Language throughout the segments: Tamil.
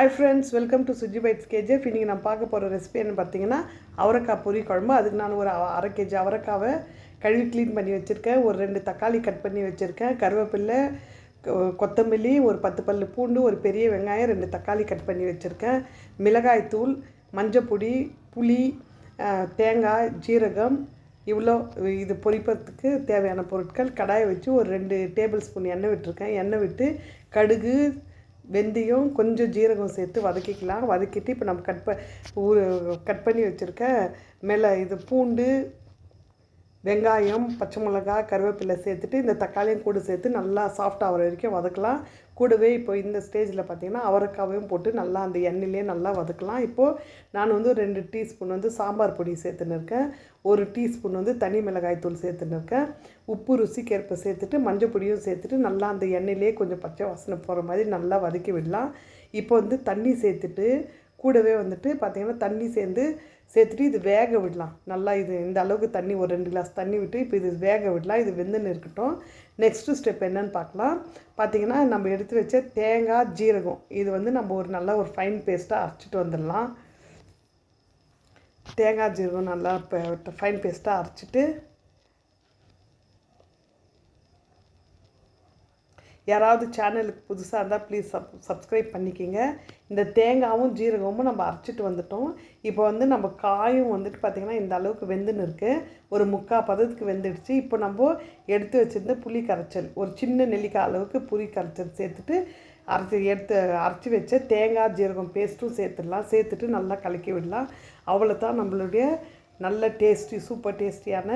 Hi friends welcome to Suji bites KGF இன்றைக்கி நான் பார்க்க போகிற ரெசிபி என்ன பார்த்தீங்கன்னா அவரைக்காய் பொரி குழம்பு. அதுக்கு நான் ஒரு அரை கேஜி அவரைக்காவை கழுவி க்ளீன் பண்ணி வச்சுருக்கேன். ஒரு ரெண்டு தக்காளி கட் பண்ணி வச்சுருக்கேன். கருவேப்பில்லை கொ- கொத்தமல்லி ஒரு பத்து பல்லு பூண்டு ஒரு பெரிய வெங்காயம் ரெண்டு தக்காளி கட் பண்ணி வச்சுருக்கேன். மிளகாய் தூள் மஞ்சப்பொடி புளி தேங்காய் ஜீரகம் இவ்வளோ இது பொரிப்பதுக்கு தேவையான பொருட்கள். கடாயை வச்சு ஒரு ரெண்டு டேபிள் ஸ்பூன் எண்ணெய் விட்டுருக்கேன். எண்ணெய் விட்டு கடுகு வெந்தயம் கொஞ்சம் ஜீரகம் சேர்த்து வதக்கிக்கலாம். வதக்கிட்டு இப்போ நம்ம கட் ப ஊ- கட் பண்ணி வச்சுருக்க மேலே இது பூண்டு வெங்காயம் பச்சை மிளகா கருவேப்பிலை சேர்த்துட்டு இந்த தக்காளியும் கூட சேர்த்து நல்லா சாஃப்ட் ஆகிற வரைக்கும் வதக்கலாம். கூடவே இப்போ இந்த ஸ்டேஜில் பார்த்தீங்கன்னா அவரைக்காவையும் போட்டு நல்லா அந்த எண்ணெயிலே நல்லா வதக்கலாம். இப்போது நான் வந்து ரெண்டு டீஸ்பூன் வந்து சாம்பார் பொடி சேர்த்துன்னு இருக்கேன். ஒரு டீஸ்பூன் வந்து தனி மிளகாய் தூள் சேர்த்துன்னு இருக்கேன். உப்பு ருசிக்கேற்ப சேர்த்துட்டு மஞ்சள் பொடியும் சேர்த்துட்டு நல்லா அந்த எண்ணெயிலே கொஞ்சம் பச்சை வாசனை போகிற மாதிரி நல்லா வதக்கி விடலாம். இப்போ வந்து தண்ணி சேர்த்துட்டு கூடவே வந்துட்டு பார்த்திங்கன்னா தண்ணி சேர்ந்து சேர்த்துட்டு இது வேக விடலாம். நல்லா இது இந்த அளவுக்கு தண்ணி ஒரு ரெண்டு கிளாஸ் தண்ணி விட்டு இப்போ இது வேக விடலாம். இது வெந்துன்னு இருக்கட்டும். நெக்ஸ்ட்டு ஸ்டெப் என்னன்னு பார்க்கலாம். பார்த்திங்கன்னா நம்ம எடுத்து வச்ச தேங்காய் ஜீரகம். இது வந்து நம்ம ஒரு நல்ல ஒரு ஃபைன் பேஸ்ட்டாக அரைச்சிட்டு வந்துடலாம். தேங்காய் ஜீரகம் நல்லா ஃபைன் பேஸ்ட்டாக அரைச்சிட்டு யாராவது சேனலுக்கு புதுசாக இருந்தால் ப்ளீஸ் சப் சப்ஸ்கிரைப் பண்ணிக்கிங்க. இந்த தேங்காவும் ஜீரகமும் நம்ம அரைச்சிட்டு வந்துட்டோம். இப்போ வந்து நம்ம காயும் வந்துட்டு பார்த்திங்கன்னா இந்த அளவுக்கு வெந்துன்னு இருக்குது ஒரு முக்கால் பதத்துக்கு வெந்துடுச்சு. இப்போ நம்ம எடுத்து வச்சிருந்த புளி கரைச்சல் ஒரு சின்ன நெல்லிக்காய் அளவுக்கு புளி கரைச்சல் சேர்த்துட்டு அரைச்சி எடுத்து அரைச்சி வச்ச தேங்காய் ஜீரகம் பேஸ்ட்டும் சேர்த்துடலாம். சேர்த்துட்டு நல்லா கலக்கி விடலாம். அவ்வளோ தான் நம்மளுடைய நல்ல டேஸ்டி சூப்பர் டேஸ்டியான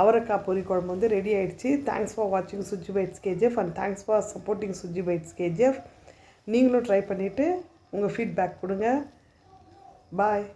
அவரைக்காய் பொரி குழம்பு வந்து ரெடி ஆகிடுச்சு தேங்க்ஸ் ஃபார் வாட்சிங் Suji bites KGF and thanks for supporting Suji bites KGF நீங்களும் ட்ரை பண்ணிவிட்டு உங்கள் ஃபீட்பேக் கொடுங்க. பாய்